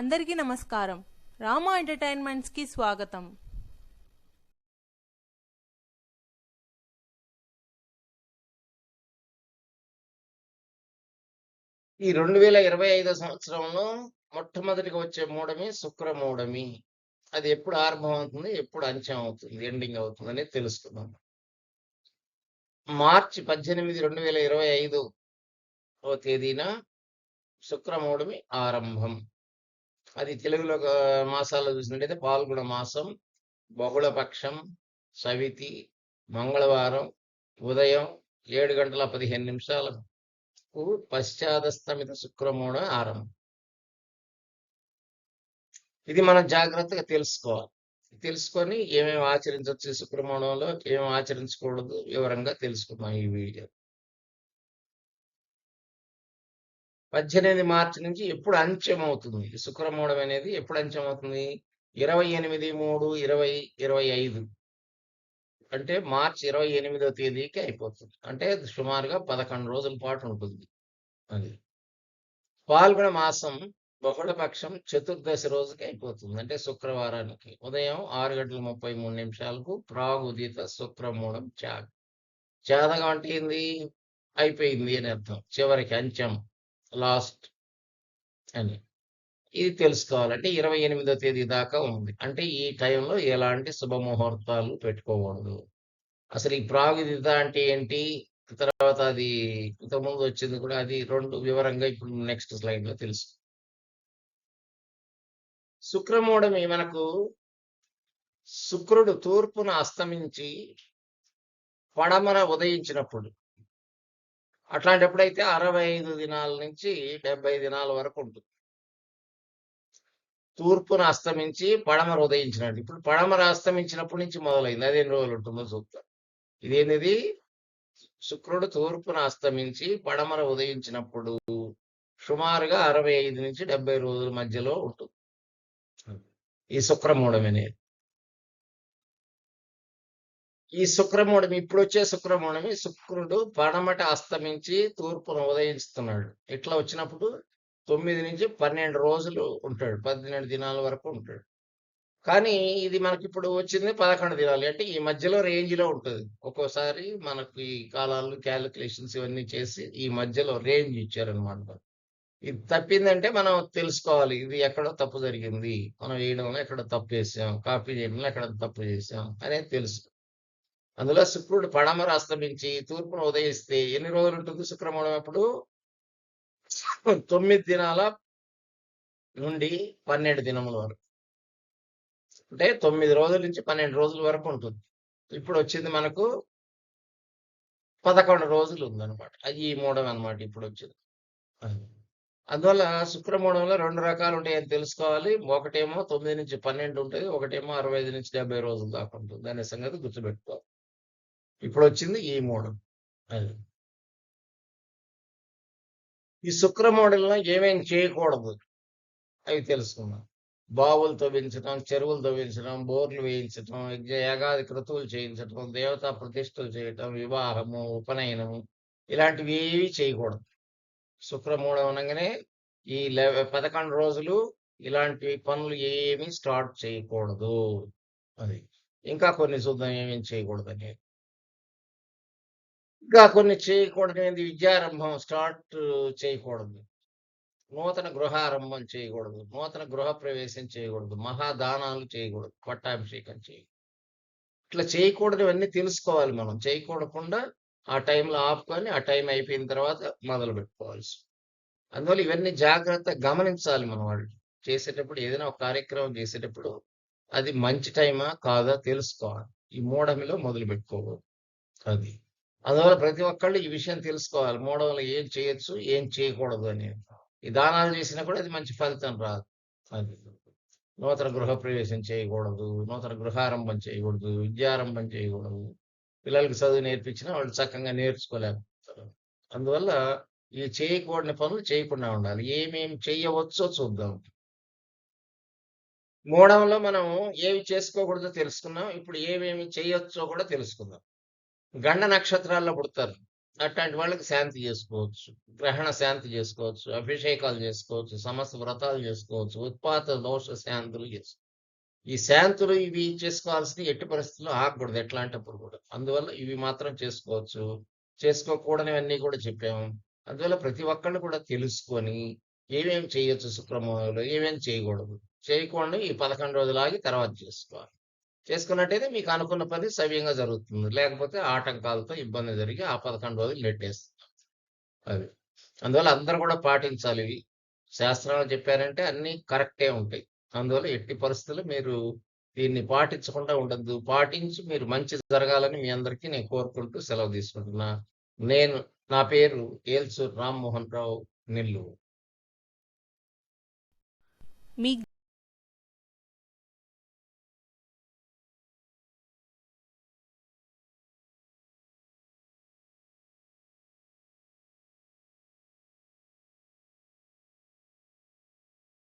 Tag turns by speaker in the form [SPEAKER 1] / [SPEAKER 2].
[SPEAKER 1] అందరికీ నమస్కారం. రామా ఎంటర్టైన్మెంట్స్కి స్వాగతం.
[SPEAKER 2] ఈ రెండు వేల ఇరవై ఐదో సంవత్సరంలో మొట్టమొదటిగా వచ్చే మూడమి శుక్రమూడమి అది ఎప్పుడు ఆరంభం అవుతుంది ఎప్పుడు అంత్యం అవుతుంది ఎండింగ్ అవుతుంది అనేది తెలుసుకుందాం. మార్చి పద్దెనిమిది రెండు వేల ఇరవై ఐదు తేదీన శుక్రమూడమి ఆరంభం. అది తెలుగులో మాసాల్లో చూసినట్టయితే పాల్గొన మాసం బహుళపక్షం సవితి మంగళవారం ఉదయం ఏడు గంటల పదిహేను నిమిషాలకు పశ్చాదస్తమిత శుక్రమూఢ ఆరంభం. ఇది మనం జాగ్రత్తగా తెలుసుకోవాలి. తెలుసుకొని ఏమేమి ఆచరించవచ్చు శుక్రమూఢంలో ఏమేమి ఆచరించకూడదు వివరంగా తెలుసుకుందాం ఈ వీడియో. పద్దెనిమిది మార్చి నుంచి ఎప్పుడు అంత్యం అవుతుంది? ఈ శుక్రమూఢం అనేది ఎప్పుడు అంత్యం అవుతుంది? ఇరవై ఎనిమిది మూడు ఇరవై ఇరవై ఐదు. అంటే మార్చి ఇరవై ఎనిమిదో తేదీకి అయిపోతుంది. అంటే సుమారుగా పదకొండు రోజుల పాటు ఉంటుంది అది. పాల్గొన మాసం బహుళపక్షం చతుర్దశి రోజుకి అయిపోతుంది. అంటే శుక్రవారానికి ఉదయం ఆరు గంటల ముప్పై మూడు నిమిషాలకు ప్రాగుదీత శుక్రమూడం చాగ్ త్యాగం అంటే ఏంది? అయిపోయింది అని అర్థం. చివరికి అంచం లాస్ట్ అని. ఇది తెలుసుకోవాలంటే ఇరవై ఎనిమిదో తేదీ దాకా ఉంది. అంటే ఈ టైంలో ఎలాంటి శుభముహూర్తాలు పెట్టుకోకూడదు. అసలు ఈ ప్రావిధిత అంటే ఏంటి? తర్వాత అది ఇంతకుముందు వచ్చింది కూడా అది రెండు వివరంగా ఇప్పుడు నెక్స్ట్ స్లైడ్లో తెలుసు. శుక్రమూఢమి మనకు? శుక్రుడు తూర్పున అస్తమించి పడమర ఉదయించినప్పుడు అట్లాంటప్పుడైతే అరవై ఐదు దినాల నుంచి డెబ్బై దినాల వరకు ఉంటుంది. తూర్పున అస్తమించి పడమర ఉదయించినట్టు. ఇప్పుడు పడమర అస్తమించినప్పటి నుంచి మొదలైంది. అది ఎన్ని రోజులు ఉంటుందో చూద్దాం. ఇదేంటిది? శుక్రుడు తూర్పున అస్తమించి పడమర ఉదయించినప్పుడు సుమారుగా అరవై ఐదు నుంచి డెబ్బై రోజుల మధ్యలో ఉంటుంది. ఈ శుక్రమూఢం అనేది. ఈ శుక్రమూఢం ఇప్పుడు వచ్చే శుక్రమూఢమి శుక్రుడు పడమట అస్తమించి తూర్పును ఉదయిస్తున్నాడు ఇట్లా వచ్చినప్పుడు? తొమ్మిది నుంచి పన్నెండు రోజులు ఉంటాడు. పద్దెనిమిది దినాల వరకు ఉంటాడు. కానీ ఇది మనకి ఇప్పుడు వచ్చింది పదకొండు దినాలు. అంటే ఈ మధ్యలో రేంజ్లో ఉంటుంది. ఒక్కోసారి మనకు ఈ కాలాలు క్యాలిక్యులేషన్స్ ఇవన్నీ చేసి ఈ మధ్యలో రేంజ్ ఇచ్చారనమాట ఇది తప్పిందంటే మనం తెలుసుకోవాలి. ఇది ఎక్కడో తప్పు జరిగింది? మనం వేయడంలో ఎక్కడ తప్పు చేసాం? కాపీ చేయడంలో ఎక్కడ తప్పు చేసాం? అనేది తెలుసు. అందులో శుక్రుడు పడమర అస్తమించి తూర్పున ఉదయిస్తే ఎన్ని రోజులు ఉంటుంది శుక్రమూఢం అప్పుడు? తొమ్మిది దినాల నుండి పన్నెండు దినముల వరకు. అంటే తొమ్మిది రోజుల నుంచి పన్నెండు రోజుల వరకు ఉంటుంది. ఇప్పుడు వచ్చింది మనకు పదకొండు రోజులు ఉందన్నమాట. అది ఈ మూడం అనమాట ఇప్పుడు వచ్చింది. అందువల్ల శుక్రమూడంలో రెండు రకాలు ఉంటాయని తెలుసుకోవాలి. ఒకటేమో తొమ్మిది నుంచి పన్నెండు ఉంటుంది. ఒకటేమో అరవై ఐదు నుంచి డెబ్బై రోజులు దాకా ఉంటుంది. అనే సంగతి గుర్తుపెట్టుకోవాలి. ఇప్పుడు వచ్చింది ఈ మోడల్. అది. ఈ మోడల్లో ఏమేమి చేయకూడదు? అవి తెలుసుకుందాం. బావులు తవ్వించడం చెరువులు తవ్వించడం బోర్లు వేయించడం యాగాది క్రతువులు చేయించడం దేవతా ప్రతిష్టలు చేయటం వివాహము ఉపనయనము ఇలాంటివి ఏవి చేయకూడదు. శుక్రమూఢం అనగానే ఈ పదకొండు రోజులు ఇలాంటి పనులు ఏమీ స్టార్ట్ చేయకూడదు. అది. ఇంకా కొన్ని చూద్దాం ఏమేమి చేయకూడదు అనేది ఇంకా కొన్ని చేయకూడదు విద్యారంభం స్టార్ట్ చేయకూడదు. నూతన గృహారంభం చేయకూడదు. నూతన గృహ ప్రవేశం చేయకూడదు. మహాదానాలు చేయకూడదు. పట్టాభిషేకం చేయకూడదు ఇట్లా చేయకూడదు ఇవన్నీ తెలుసుకోవాలి మనం. చేయకూడకుండా ఆ టైంలో ఆపుకొని ఆ టైం అయిపోయిన తర్వాత మొదలు పెట్టుకోవాల్సి అందువల్ల ఇవన్నీ జాగ్రత్త గమనించాలి మనం వాళ్ళు. చేసేటప్పుడు ఏదైనా ఒక కార్యక్రమం చేసేటప్పుడు అది మంచి టైమా? కాదా? తెలుసుకోవాలి. ఈ మూఢమిలో మొదలు పెట్టుకోకూడదు అది. అందువల్ల ప్రతి ఒక్కళ్ళు ఈ విషయం తెలుసుకోవాలి. మూడవలు ఏం చేయొచ్చు ఏం చేయకూడదు అని. ఈ దానాలు చేసినా కూడా అది మంచి ఫలితం రాదు. అది నూతన గృహ ప్రవేశం చేయకూడదు నూతన గృహారంభం చేయకూడదు విద్యారంభం చేయకూడదు. పిల్లలకి చదువు నేర్పించినా వాళ్ళు చక్కగా నేర్చుకోలేకపోతారు అందువల్ల ఈ చేయకూడని పనులు చేయకుండా ఉండాలి. ఏమేమి చేయవచ్చో చూద్దాం. మూడవలో మనం ఏవి చేసుకోకూడదో తెలుసుకున్నాం. ఇప్పుడు ఏమేమి చేయొచ్చో కూడా తెలుసుకుందాం. గండ నక్షత్రాల్లో పుడతారు. అట్లాంటి వాళ్ళకి శాంతి చేసుకోవచ్చు. గ్రహణ శాంతి చేసుకోవచ్చు. అభిషేకాలు చేసుకోవచ్చు. సమస్త వ్రతాలు చేసుకోవచ్చు. ఉత్పాత దోష శాంతులు చేసుకోవచ్చు ఈ శాంతులు ఇవి చేసుకోవాల్సిన ఎట్టి పరిస్థితుల్లో ఆగకూడదు. ఎట్లాంటప్పుడు కూడా. అందువల్ల ఇవి మాత్రం చేసుకోవచ్చు. చేసుకోకూడనివన్నీ కూడా చెప్పాము. అందువల్ల ప్రతి ఒక్కళ్ళు కూడా తెలుసుకొని ఏమేమి చేయొచ్చు శుక్రమూలంలో ఏమేమి చేయకూడదు? చేయకుండా ఈ పదకొండు రోజులు ఆగి తర్వాత చేసుకోవాలి. చేసుకున్నట్టయితే మీకు అనుకున్న పని సవ్యంగా జరుగుతుంది. లేకపోతే ఆటంకాలతో ఇబ్బంది జరిగి ఆ పదకొండు రోజులు నెట్టేస్తున్నారు అవి అందువల్ల అందరూ కూడా పాటించాలి. ఇవి శాస్త్రాలు చెప్పారంటే అన్ని కరెక్టే ఉంటాయి. అందువల్ల ఎట్టి పరిస్థితులు మీరు దీన్ని పాటించకుండా ఉండద్దు. పాటించి మీరు మంచి జరగాలని మీ అందరికీ నేను కోరుకుంటూ సెలవు తీసుకుంటున్నా. నేను నా పేరు ఏల్సూర్ రామ్మోహన్ రావు నెల్లూరు.
[SPEAKER 1] మీ